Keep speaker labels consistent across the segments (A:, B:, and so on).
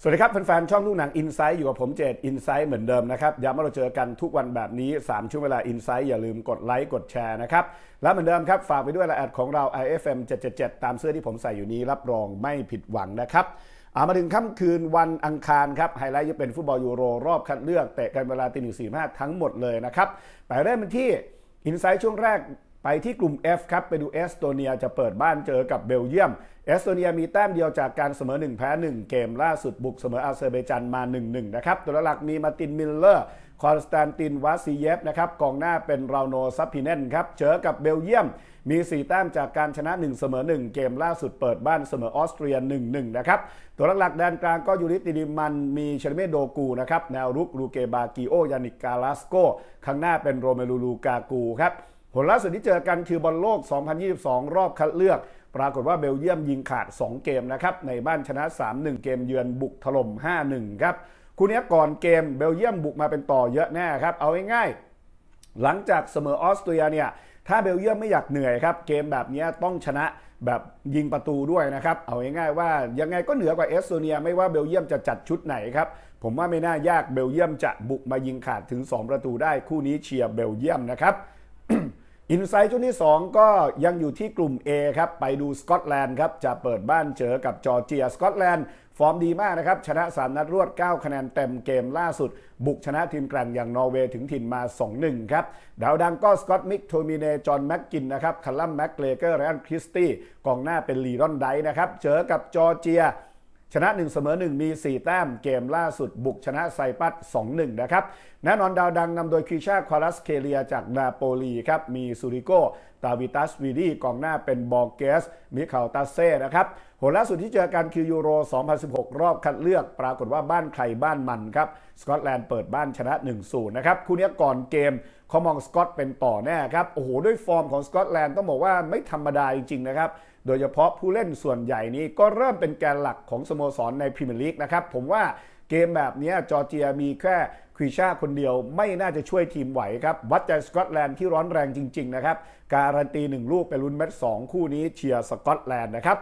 A: สวัสดีครับแฟนๆช่องลูกหนังอินไซต์อยู่กับผมเจดอินไซต์เหมือนเดิมนะครับย้ำว่าเราเจอกันทุกวันแบบนี้ 3 ช่วงเวลาอินไซต์อย่าลืมกดไลค์กดแชร์นะครับ และเหมือนเดิมครับ ฝากไปด้วยละแอดของเรา IFM 777 ตามเสื้อที่ผมใส่อยู่นี้รับรองไม่ผิดหวังนะครับอามาถึงค่ำคืนวันอังคารครับ ไฮไลท์จะเป็นฟุตบอลยูโรรอบคัดเลือกเตะกันเวลาตีหนึ่งสี่ห้าทั้งหมดเลยนะครับไปเริ่มกันที่อินไซต์ช่วงแรก ไปที่กลุ่ม F ครับไปดูเอสโตเนียจะเปิดบ้านเจอกับเบลเยียม เอสโตเนียมีแต้มเดียวจากการเสมอ 1 แพ้ 1 เกมล่าสุดบุกเสมออาเซอร์เบจันมา 1-1 นะครับ ตัวหลักมีมาตินมิลเลอร์ คอนสแตนตินวาซีเยฟนะครับกองหน้าเป็นราโนซัพพิเนนครับเจอกับเบลเยียม มี 4 แต้มจากการชนะ 1 เสมอ 1 เกมล่าสุดเปิดบ้านเสมอออสเตรีย 1-1 นะครับตัวหลักแดนกลางก็ยูริติดิมันมีเชลเมโดกูนะครับแนวรุกลูเกบากิโอยานิกกาลาสโกข้างหน้าเป็นโรเมลูลูกากูครับ ผลล่าสุดที่เจอกันคือบอลโลก 2022 รอบคัดเลือก ปรากฏว่าเบลเยียมยิงขาด 2 เกมนะครับ ในบ้านชนะ 3-1 เกมเยือนบุกถล่ม 5-1 ครับคู่นี้ก่อนเกมเบลเยียมบุกมาเป็นต่อเยอะแน่ครับ เอาง่ายๆหลังจากเสมอออสเตรียเนี่ยถ้าเบลเยียมไม่อยากเหนื่อยครับ เกมแบบนี้ต้องชนะแบบยิงประตูด้วยนะครับ เอาง่ายๆว่ายังไงก็เหนือกว่าเอสโตเนียไม่ว่าเบลเยียมจะจัดชุดไหนครับ ผมว่าไม่น่ายากเบลเยียมจะบุกมายิงขาดถึง 2 ประตูได้คู่นี้เชียร์เบลเยียมนะครับ อินไซต์ช่วงที่ 2 ก็ยังอยู่ที่กลุ่ม A ครับไปดูสกอตแลนด์ครับจะเปิดบ้านเจอกับจอร์เจียสกอตแลนด์ฟอร์มดีมากนะครับ ชนะ 3 นัดรวด 9 คะแนนเต็มเกมล่าสุด บุกชนะทีมแกร่งอย่างนอร์เวย์ถึงถิ่นมา 2-1 ครับ ดาวดังก็สกอตมิกโทมิเนจอห์นแม็กกินนะครับคัลลัมแม็กเลเกอร์ไรอันคริสตี้กองหน้าเป็นลีรอนไดนะครับ เจอกับจอร์เจีย ชนะ 1 เสมอ 1 มี 4 แต้มเกมล่าสุดบุกชนะไซปัส 2-1 นะครับ แน่นอนดาวดังนำโดยคิชาควาลัสเคเลียจากนาโปลีครับ มีซูริโกตาวิตัสวีดีกองหน้าเป็นบอร์เกส มิคาลตาเซ่นะครับผลล่าสุดที่เจอกันคือยูโร 2016 รอบคัดเลือก ปรากฏว่าบ้านใครบ้านมันครับ สกอตแลนด์เปิดบ้านชนะ 1-0 นะครับ คู่นี้ก่อนเกม เขามองสกอตเป็นต่อแน่ครับ โอ้โห ด้วยฟอร์มของสกอตแลนด์ต้องบอกว่าไม่ธรรมดาจริงๆนะครับ โดยเฉพาะผู้เล่นส่วนใหญ่นี้ก็เริ่มเป็นแกนหลักของสโมสรในพรีเมียร์ลีกนะครับ ผมว่าเกมแบบนี้จอร์เจียมีแค่ควิชาคนเดียวไม่น่าจะช่วยทีมไหวครับ วัดใจสกอตแลนด์ที่ร้อนแรงจริงๆนะครับ การันตีหนึ่งลูกเป็นลุ้นเม็ดสองคู่นี้เชียร์สกอตแลนด์นะครับ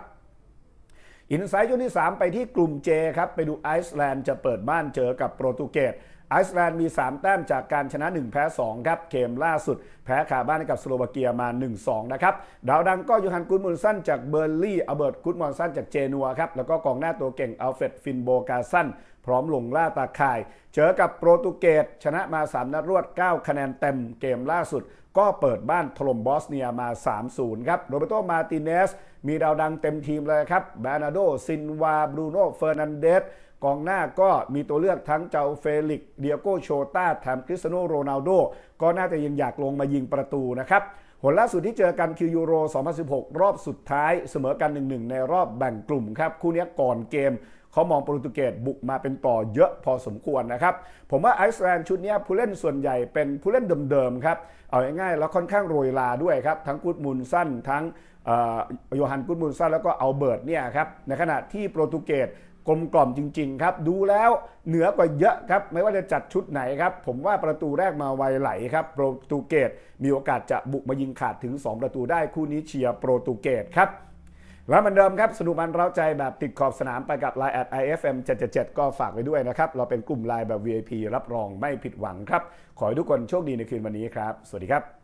A: อินไซต์ช่วงที่ 3 ไปที่กลุ่ม J ครับ ไปดูไอซ์แลนด์จะเปิดบ้านเจอกับโปรตุเกสไอซ์แลนด์มี 3 แต้มจากการชนะ 1 แพ้ 2 ครับ เกมล่าสุด แพ้ขาบ้านให้กับสโลวาเกียมา 1-2 นะครับ ดาวดังก็ยูฮันกุดมุนสันจากเบอร์ลี่อเบิร์ตกุดมอนสันจากเจนัวครับ แล้วก็กองหน้าตัวเก่งอัลเฟรดฟินโบกาสันพร้อมลงล่าตาข่าย เจอกับโปรตุเกสชนะมา 3 นัดรวด 9 คะแนนเต็มเกมล่าสุด ก็เปิดบ้านถล่มบอสเนียมา 3-0 ครับ โรเบโตมาติเนส มีดาวดังเต็มทีมเลยครับ บานาโด ซินวา บรูโน่ เฟอร์นันเดส กองหน้าก็มีตัวเลือกทั้งเจ้าเฟลิก เดียโกโชตาแถมคริสเตโนโรนัลโด ก็น่าจะยังอยากลงมายิงประตูนะครับผลล่าสุดที่เจอกันคือยูโร 2016 รอบสุดท้ายเสมอกัน 1-1 ในรอบแบ่งกลุ่มครับ คู่นี้ก่อนเกม เขามองโปรตุเกสบุกมาเป็นต่อเยอะพอสมควรนะครับ ผมว่าไอซ์แลนด์ชุดนี้ผู้เล่นส่วนใหญ่เป็นผู้เล่นเดิมๆครับเอาง่ายๆแล้วค่อนข้างโรยลาด้วยครับทั้งกุดมุนสั้นทั้งโยฮันกุดมุนสั้นแล้วก็เอัลเบิร์ตเนี่ยครับในขณะที่โปรตุเกสกลมกล่อมจริง ๆ ครับ ดูแล้วเหนือกว่าเยอะครับ ไม่ว่าจะจัดชุดไหนครับ ผมว่าประตูแรกมาไวไหลครับ โปรตุเกสมีโอกาสจะบุกมายิงขาดถึง 2 ประตูได้คู่นี้เชียร์โปรตุเกสครับ และเหมือนเดิมครับ สนุกมันเร้าใจแบบติดขอบสนามไปกับ Line at IFM 777ก็ฝากไว้ด้วยนะครับ เราเป็นกลุ่ม Line แบบ VIP รับรองไม่ผิดหวังครับ ขอให้ทุกคนโชคดีในคืนวันนี้ครับ สวัสดีครับ